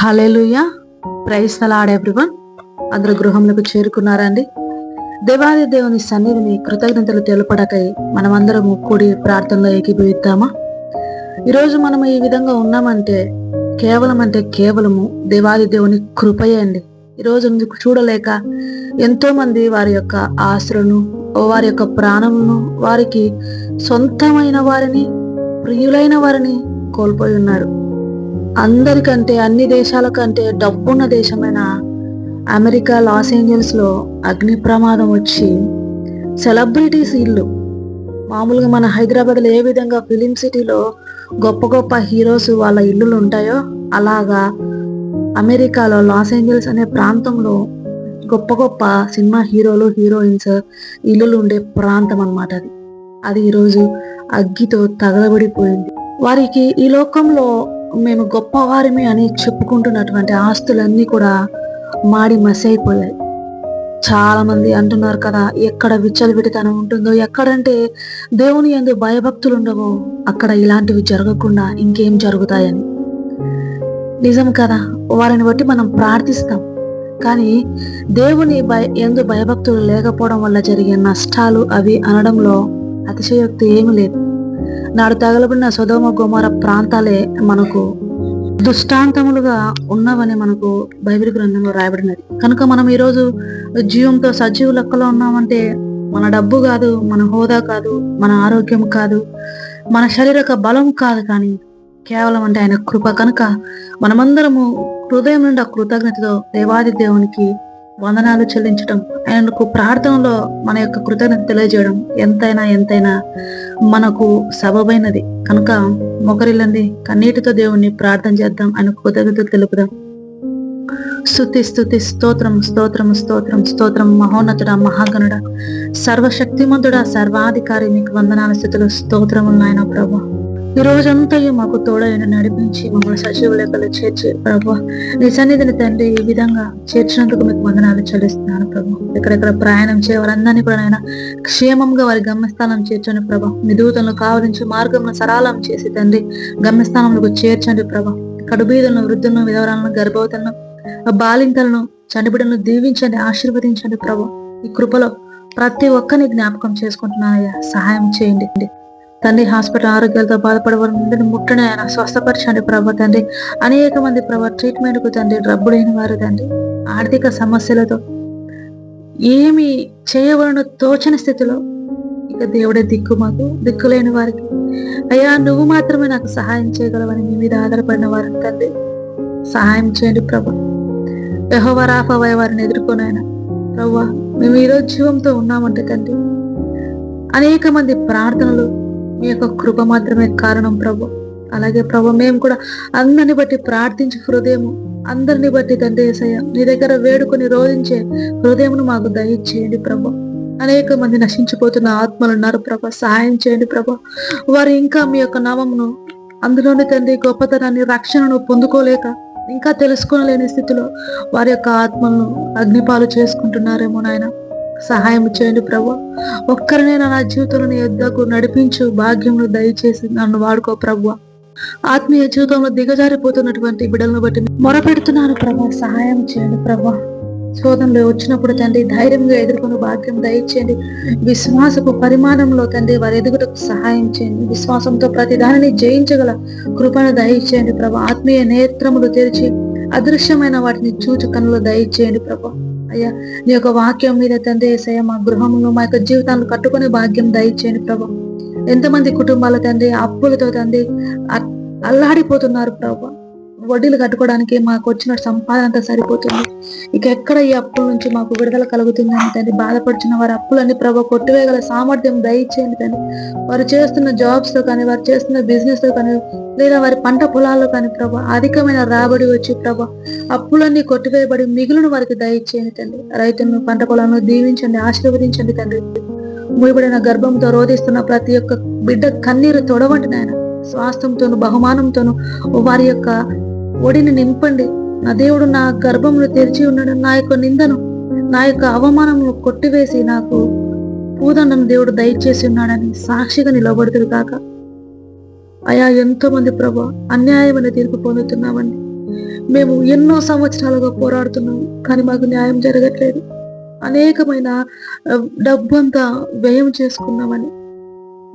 Hallelujah price తలాడ్ everyone. అందరు గృహంలోకి చేరుకున్నారండి. దేవాది దేవుని సన్నిధిని కృతజ్ఞతలు తెలుపడకై మనమందరము కూడి ప్రార్థనలో ఏకీభవిద్దామా? ఈరోజు మనం ఈ విధంగా ఉన్నామంటే కేవలం అంటే కేవలము దేవాది దేవుని కృపయే అండి. ఈరోజు ఎందుకు చూడలేక ఎంతో మంది వారి యొక్క ఆశలను వారి యొక్క ప్రాణమును వారికి సొంతమైన వారిని ప్రియులైన వారిని కోల్పోయి ఉన్నారు. అందరికంటే అన్ని దేశాల కంటే డబ్బున్న దేశమైన అమెరికా లాస్ ఏంజల్స్లో అగ్ని ప్రమాదం వచ్చి సెలబ్రిటీస్ ఇల్లు మామూలుగా మన హైదరాబాద్లో ఏ విధంగా ఫిలిం సిటీలో గొప్ప గొప్ప హీరోస్ వాళ్ళ ఇల్లులు ఉంటాయో అలాగా అమెరికాలో లాస్ ఏంజల్స్ అనే ప్రాంతంలో గొప్ప గొప్ప సినిమా హీరోలు హీరోయిన్స్ ఇల్లులు ఉండే ప్రాంతం అన్నమాట అది. అది ఈరోజు అగ్గితో తగలబడిపోయింది. వారికి ఈ లోకంలో మేము గొప్పవారిమి అని చెప్పుకుంటున్నటువంటి ఆస్తులన్నీ కూడా మాడి మసైపోయాయి. చాలామంది అంటున్నారు కదా ఎక్కడ విచ్చలవిడితనం ఉంటుందో ఎక్కడంటే దేవుని ఎందు భయభక్తులు ఉండవో అక్కడ ఇలాంటివి జరగకుండా ఇంకేం జరుగుతాయని. నిజం కదా వారిని బట్టి మనం ప్రార్థిస్తాం. కానీ దేవుని భయ ఎందు భయభక్తులు లేకపోవడం వల్ల జరిగే నష్టాలు అవి అనడంలో అతిశయోక్తి ఏమీ లేదు. నాడు తగలబడిన సుధోమ గుమర ప్రాంతాలే మనకు దుష్టాంతములుగా ఉన్నవని మనకు బైబిల్ గ్రంథంలో రాయబడినది. కనుక మనం ఈరోజు జీవంతో సజీవ లెక్కలో ఉన్నామంటే మన డబ్బు కాదు మన హోదా కాదు మన ఆరోగ్యం కాదు మన శరీరక బలం కాదు కానీ కేవలం అంటే ఆయన కృప. కనుక మనమందరము హృదయం నుండి ఆ కృతజ్ఞతతో దేవాది దేవునికి వందనాలు చెల్లించడం ఆయనకు ప్రార్థనలో మన యొక్క కృతజ్ఞత తెలియజేయడం ఎంతైనా ఎంతైనా మనకు సబబైనది. కనుక మొకరిల్లంది కన్నీటితో దేవుణ్ణి ప్రార్థన చేద్దాం ఆయన కృతజ్ఞతలు తెలుపుదాం. స్థుతి స్థుతి స్తోత్రం స్తోత్రం స్తోత్రం స్తోత్రం మహోన్నతుడ మహాగణుడ సర్వశక్తిమంతుడ సర్వాధికారి మీకు వందనాల స్థితిలో స్తోత్రములు నాయన ప్రభా. ఈ రోజంతయు మాకు తోడైన నడిపించి మమ్మల్ని సజీవ లెక్కలు చేర్చి ప్రభు. నీ సన్నిధిని తండ్రి ఈ విధంగా చేర్చినందుకు మీకు వందనాలు చెల్లిస్తున్నాను ప్రభు. ఎక్కడెక్కడ ప్రయాణం చేయవారందరినీ కూడా ఆయన క్షేమంగా వారి గమ్యస్థానం చేర్చండి ప్రభా. మీ దూతలను కావలించి మార్గంలో సరళం చేసి తండ్రి గమ్యస్థానంలో చేర్చండి ప్రభా. కడుబీదులను వృద్ధులను విధవరాలను గర్భవతులను బాలింతలను చనిబిడలను దీవించండి ఆశీర్వదించండి ప్రభు. ఈ కృపలో ప్రతి ఒక్కరిని జ్ఞాపకం చేసుకుంటున్నానయ్యా. సహాయం చేయండి. తండ్రి హాస్పిటల్ ఆరోగ్యాలతో బాధపడవారందరిని ముట్టని ఆయన స్వస్థపరచండి ప్రభా తండ్రి. అనేక మంది ప్రభా ట్రీట్మెంట్కు తండ్రి లేని వారు తండ్రి. ఆర్థిక సమస్యలతో ఏమి చేయవలన తోచని స్థితిలో ఇక దేవుడే దిక్కు మాకు దిక్కులేని వారికి. అయ్యా నువ్వు మాత్రమే నాకు సహాయం చేయగలవని మీ మీద ఆధారపడిన వారిని తండ్రి. సహాయం చేయండి ప్రభా. యహోవా వారిని ఎదుర్కొని ఆయన. ప్రభా మేము ఈరోజు జీవంతో ఉన్నామంటే తండ్రి. అనేక మంది ప్రార్థనలు మీ యొక్క కృప మాత్రమే కారణం ప్రభు. అలాగే ప్రభు మేము కూడా అందరిని బట్టి ప్రార్థించి హృదయం అందరిని బట్టి తండ్రి ఏసయ్య నీ దగ్గర వేడుకొని రోధించే హృదయమును మాకు దయచేయండి ప్రభు. అనేక మంది నశించిపోతున్న ఆత్మలు ఉన్నారు ప్రభ. సహాయం చేయండి ప్రభ. వారు ఇంకా మీ యొక్క నామమును అందులోని తండ్రి గొప్పతనాన్ని రక్షణను పొందుకోలేక ఇంకా తెలుసుకోలేని స్థితిలో వారి యొక్క ఆత్మలను అగ్నిపాలు చేసుకుంటున్నారేమో నాయన. సహాయం చేయండి ప్రభు. ఒక్కరినైనా నా జీవితంలో నీ యొద్దకు నడిపించు. భాగ్యంను దయచేసి నన్ను వాడుకో ప్రభు. ఆత్మీయ జీవితంలో దిగజారిపోతున్నటువంటి బిడ్డలను బట్టి మొరపెడుతున్నాను ప్రభు. సహాయం చేయండి ప్రభు. శోధనలో వచ్చినప్పుడు తండ్రి ధైర్యంగా ఎదుర్కొని. భాగ్యం దయచేయండి. విశ్వాసపు పరిమాణంలో తండ్రి వారి ఎదుగుటకు సహాయం చేయండి. విశ్వాసంతో ప్రతి దానిని జయించగల కృపను దయచేయండి ప్రభు. ఆత్మీయ నేత్రములు తెరిచి అదృశ్యమైన వాటిని చూచు కన్నులు దయచేయండి ప్రభా. అయ్యా నీ యొక్క వాక్యం మీద తండ్రి ఏసయ్య మా గృహంలో మా యొక్క జీవితాలను కట్టుకునే భాగ్యం దయచేయండి ప్రభు. ఎంతమంది కుటుంబాల తండ్రి అప్పులతో తండ్రి అల్లాడిపోతున్నారు ప్రభు. వడ్డీలు కట్టుకోవడానికి మాకు వచ్చిన సంపాదన అంతా సరిపోతుంది. ఇక ఎక్కడ ఈ అప్పుల నుంచి మాకు విడుదల కలుగుతుందని తండ్రి బాధపడుతున్న వారి అప్పులన్నీ ప్రభు కొట్టివేయగల సామర్థ్యం దయచేయండి తండ్రి వారు చేస్తున్న జాబ్స్లో కానీ వారు చేస్తున్న బిజినెస్తో కానీ లేదా వారి పంట పొలాల్లో కానీ ప్రభా అధికమైన రాబడి వచ్చి ప్రభా అప్పులన్నీ కొట్టివేయబడి మిగులును వారికి దయచేయండి తండ్రి రైతులను పంట పొలాలను దీవించండి ఆశీర్వదించండి తండ్రి ముడిపడిన గర్భంతో రోధిస్తున్న ప్రతి ఒక్క బిడ్డ కన్నీరు తొడవండి నాయన. స్వాస్థ్యంతోను బహుమానంతోను వారి యొక్క ఒడిని నింపండి. నా దేవుడు నా గర్భమును తెరిచి ఉన్నాడు. నా యొక్క నిందను నా యొక్క అవమానమును కొట్టివేసి నాకు పూదండను దేవుడు దయచేసి ఉన్నాడని సాక్షిగా నిలబడుతుంది కాక అయా ఎంతో మంది ప్రభా అన్యాయమైన తీర్పు పొందుతున్నామండి. మేము ఎన్నో సంవత్సరాలుగా పోరాడుతున్నాము కానీ మాకు న్యాయం జరగట్లేదు. అనేకమైన డబ్బంతా వ్యయం చేసుకున్నామని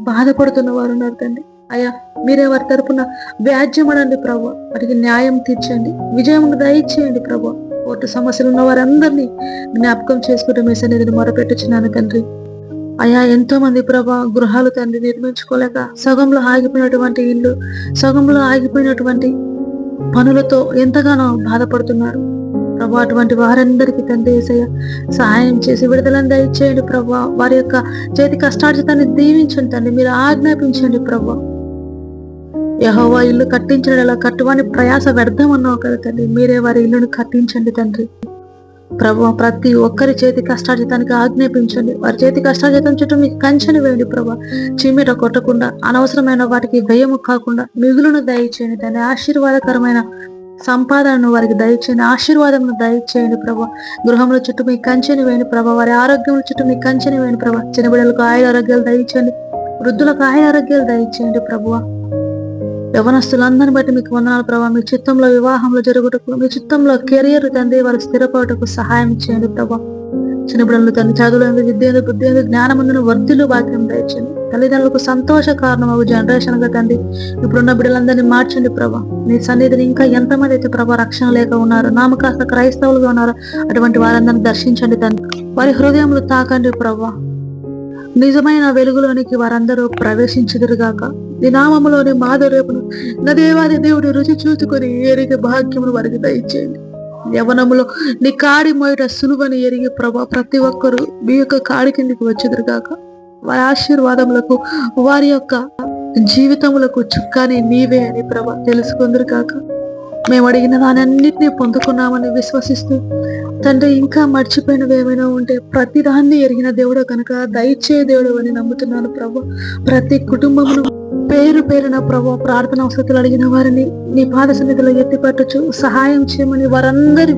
బాధపడుతున్న వారు ఉన్నారు తండ్రి. అయ్యా మీరే వారి తరపున వ్యాజ్యమడండి ప్రభు. వారికి న్యాయం తీర్చండి. విజయం దయచేయండి ప్రభు. కోర్టు సమస్యలు ఉన్న వారందరినీ జ్ఞాపకం చేసుకుంటే మీ సన్నిధిని మొరపెట్టుచున్నాను తండ్రి. అయా ఎంతో మంది ప్రభా గృహాలు తండ్రి నిర్మించుకోలేక సగంలో ఆగిపోయినటువంటి ఇల్లు సగంలో ఆగిపోయినటువంటి పనులతో ఎంతగానో బాధపడుతున్నారు. ప్రభా అటువంటి వారందరికీ తండ్రి ఏసయ్య సహాయం చేసి విడుదలను దయచేయండి ప్రభా. వారి యొక్క చేతి కష్టార్జితాన్ని దీవించండి తండ్రి. మీరు ఆజ్ఞాపించండి ప్రభా. యహోవా ఇల్లు కట్టించడం ఎలా కట్టువాని ప్రయాస వ్యర్థం అన్నావు కదా తండ్రి మీరే వారి ఇల్లును కట్టించండి తండ్రి. ప్రభు ప్రతి ఒక్కరి చేతి కష్టార్జితానికి ఆజ్ఞాపించండి. వారి చేతి కష్టార్జితం చుట్టూ మీకు కంచెని వేయండి ప్రభా. చీమిట కొట్టకుండా అనవసరమైన వాటికి వ్యయము కాకుండా మిగులును దయచేయండి దాని ఆశీర్వాదకరమైన సంపాదనను వారికి దయచేయండి. ఆశీర్వాదంను దయచేయండి ప్రభా. గృహంలో చుట్టూ మీ కంచెని వేయండి ప్రభా. వారి ఆరోగ్యం చుట్టూ మీ కంచెని వేయండి ప్రభా. చిన్న బిడ్డలకు ఆయుర ఆరోగ్యాలు దయచేయండి. వృద్ధులకు ఆయుర ఆరోగ్యాలు దయచేయండి ప్రభువా యవనస్తులందరిని బట్టి మీకు వందనాలు ప్రభావ మీ చిత్తంలో వివాహంలో జరుగుటకు మీ చిత్తంలో కెరియర్ తండ్రి వారు స్థిరపడటకు సహాయం చేయండి ప్రభా. చిన్నపిల్లలు తండ్రి చదువులు విద్య బుద్ధి జ్ఞానమందును వర్ధిల్లు భాగ్యం దయచండి తల్లిదండ్రులకు సంతోష కారణం జనరేషన్గా తండ్రి ఇప్పుడున్న బిడ్డలందరినీ మార్చండి ప్రభా. మీ సన్నిధిని ఇంకా ఎంతమంది అయితే ప్రభా రక్షణ లేక ఉన్నారు నామకాస్త క్రైస్తవులుగా ఉన్నారు అటువంటి వారందరిని దర్శించండి తండ్రి. వారి హృదయములు తాకండి ప్రభా. నిజమైన వెలుగులోనికి వారందరూ ప్రవేశించదురుగాక. నీ నామములోని మాధుర్యమును నా దేవాది దేవుడు రుచి చూసుకొని ఎరిగే భాగ్యమును వారికి దయచేయండి. యవనములో నీ కాడి మొయట సులువని ఎరిగి ప్రభా ప్రతి ఒక్కరు మీ యొక్క కాడి కిందికి వచ్చుదురుగాక వారి ఆశీర్వాదములకు వారి యొక్క జీవితములకు చుక్కాని నీవే అని ప్రభా తెలుసుకుందరు కాక మేము అడిగిన దాని పొందుకున్నామని విశ్వసిస్తూ తండ్రి ఇంకా మర్చిపోయినవి ఏమైనా ఉంటే ప్రతి దాన్ని ఎరిగిన దేవుడు కనుక దయచే దేవుడు అని నమ్ముతున్నాను ప్రభు. ప్రతి కుటుంబమును పేరు పేరున ప్రభు ప్రార్థన అవసరాలు అడిగిన వారిని నీ పాద సన్నిధిలో ఎత్తిపట్టచ్చు సహాయం చేయమని వారందరి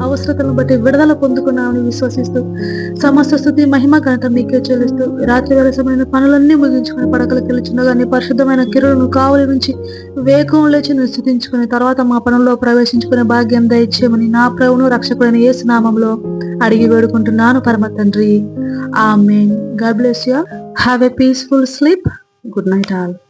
అవసరతలను బట్టి విడుదల పొందుకున్నామని విశ్వసిస్తూ సమస్త స్థుతి మహిమ ఘనత మీకే చెల్లిస్తూ రాత్రి వేళ సమయంలో పనులన్నీ ముగించుకుని పడకలకు వెళ్ళిచుండగా నీ పరిశుద్ధమైన కిరులను కావలి నుంచి వేగం లేచి నిశ్చితించుకుని తర్వాత మా పనుల్లో ప్రవేశించుకునే భాగ్యం దయచేయమని నా ప్రభును రక్షకుడైన యేసు నామంలో అడిగి వేడుకుంటున్నాను పరమ తండ్రి. Amen. God bless you. Have a peaceful sleep. Good night all.